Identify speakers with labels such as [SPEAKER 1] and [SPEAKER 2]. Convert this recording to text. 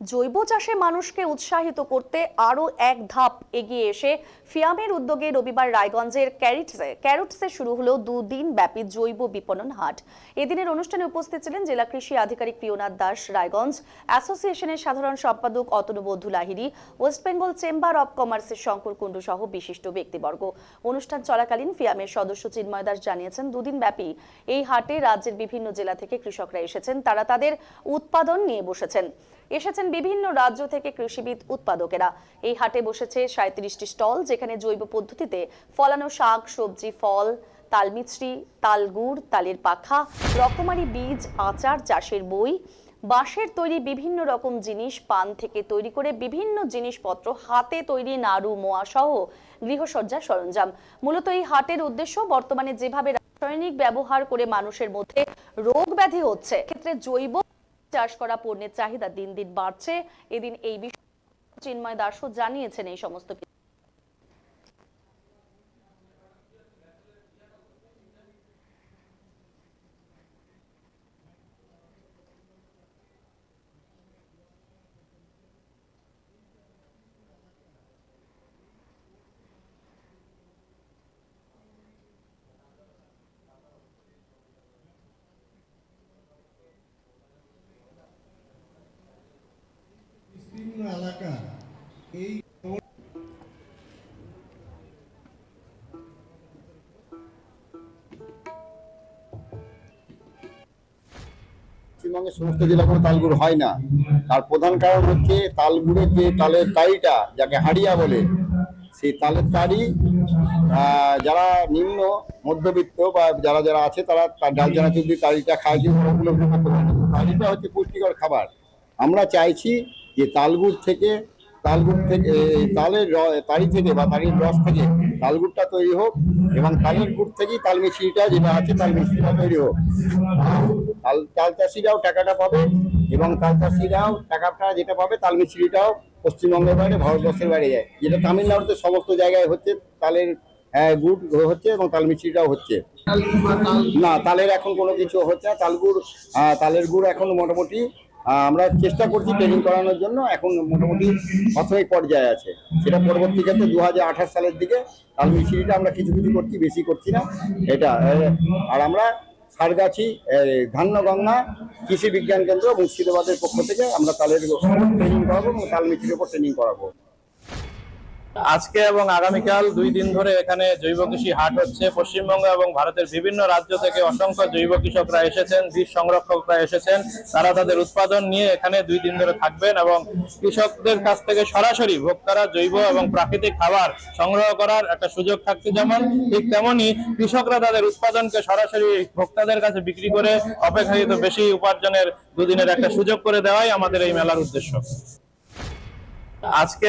[SPEAKER 1] জৈব চাষে মানুষকে উৎসাহিত করতে আরও এক ধাপ এগিয়ে এসে ফিয়ামের উদ্যোগে রবিবার রায়গঞ্জের ক্যারিটসে, ক্যারটসে শুরু হলো দুদিন ব্যাপী জৈব বিপণন হাট। এদিনের অনুষ্ঠানে উপস্থিত ছিলেন জেলা কৃষি আধিকারিক প্রিয়নাথ দাস, রায়গঞ্জ অ্যাসোসিয়েশনের সাধারণ সম্পাদক অতনুবধূ Lahiri West Bengal chamber of কমার্সের শঙ্কর কুণ্ডু সহ বিশিষ্ট ব্যক্তিবর্গ। অনুষ্ঠান চলাকালীন ফিয়ামের সদস্য চিন্ময় দাস জানিয়েছেন, দুদিন ব্যাপী এই হাটে রাজ্যের বিভিন্ন জেলা থেকে কৃষকরা এসেছেন। তারা তাদের উৎপাদন নিয়ে বসেছেন। এসেছেন বিভিন্ন রাজ্য থেকে কৃষিবিদ উৎপাদকেরা। এই হাটে বসেছে সাঁত্রিশটি স্টল, যেখানে জৈব পদ্ধতিতে ফলানো শাক, সবজি, ফল তালমিছরি তালগুড় তালের পাখা, রকমারি বীজ, আচার, চাষের বই, বাঁশের তৈরি বিভিন্ন রকম জিনিস, পান থেকে তৈরি করে বিভিন্ন জিনিসপত্র, হাতে তৈরি নাড়ু, মোয়া সহ গৃহসজ্জার সরঞ্জাম। মূলত এই হাটের উদ্দেশ্য বর্তমানে যেভাবে রাসায়নিক ব্যবহার করে মানুষের মধ্যে রোগ ব্যাধি হচ্ছে ক্ষেত্রে জৈব চাষ করা পণ্যের চাহিদা দিন দিন বাড়ছে। এদিন এই বিষয়ে চিন্ময় দাসও জানিয়েছেন এই সমস্ত
[SPEAKER 2] এলাকা এই
[SPEAKER 3] পশ্চিমবঙ্গের সমস্ত জেলা কোনো তালগুড় হয় না। তার প্রধান কারণ হচ্ছে তালগুড়ের যে তালের তাড়িটা যাকে হাড়িয়া বলে, সেই তালের তাড়ি যারা নিম্ন, মধ্যবিত্ত বা যারা যারা আছে, তারা ডাল জানা চুবড়ি তাড়িটা খায়, যে উপলব্ধ তাড়িটা হচ্ছে পুষ্টিকর খাবার। আমরা চাইছি যে তালগুড় থেকে তালগুড় থেকে তালের র- তাড়ি থেকে বা তারির রস থেকে তালগুড়টা তৈরি হোক এবং তালের গুড় থেকেই তাল মিশ্রিটা যেটা আছে তাল মিশ্রিটা তৈরি হোক। তাল তাল চাষিরাও টাকাটা পাবে এবং তাল চাষিরাও টাকাটা যেটা পাবে তাল মিস্ত্রিটাও পশ্চিমবঙ্গের বাইরে ভারতবর্ষের বাইরে যায়। যেটা তামিলনাড়ুতে সমস্ত জায়গায় হচ্ছে তালের গুড় হচ্ছে এবং তাল মিস্ত্রিটাও হচ্ছে। না তালের এখন কোনো কিছু হচ্ছে না। তাল গুড় আহ, তালের গুড় এখন মোটামুটি আমরা চেষ্টা করছি ট্রেনিং করানোর জন্য। এখন মোটামুটি প্রাথমিক পর্যায়ে আছে। সেটা পরবর্তী ক্ষেত্রে দু হাজার আঠাশ সালের দিকে। তাল মিশ্রিটা আমরা কিছু কিছু করছি, বেশি করছি না। এটা আর আমরা সারগাছি ধান্যগঙ্গা কৃষি বিজ্ঞান কেন্দ্র মুর্শিদাবাদের পক্ষ থেকে আমরা তালের ট্রেনিং করাবো এবং তাল মিছিলের উপর ট্রেনিং করাবো।
[SPEAKER 4] আজকে এবং আগামীকাল দুই দিন ধরে এখানে জৈব কৃষি হাট হচ্ছে। পশ্চিমবঙ্গ এবং ভারতের বিভিন্ন রাজ্য থেকে অসংখ্য জৈব কৃষকরা এসেছেন, বীজ সংরক্ষকরা এসেছেন। তারা তাদের উৎপাদন নিয়ে এখানে দুই দিন ধরে থাকবেন এবং কৃষকদের কাছ থেকে সরাসরি ভোক্তারা জৈব এবং প্রাকৃতিক খাবার সংগ্রহ করার একটা সুযোগ থাকছে যেমন, ঠিক তেমনি কৃষকরা তাদের উৎপাদনকে সরাসরি ভোক্তাদের কাছে বিক্রি করে অপেক্ষাকৃত বেশি উপার্জনের দুদিনের একটা সুযোগ করে দেওয়াই আমাদের এই মেলার উদ্দেশ্য। আজকে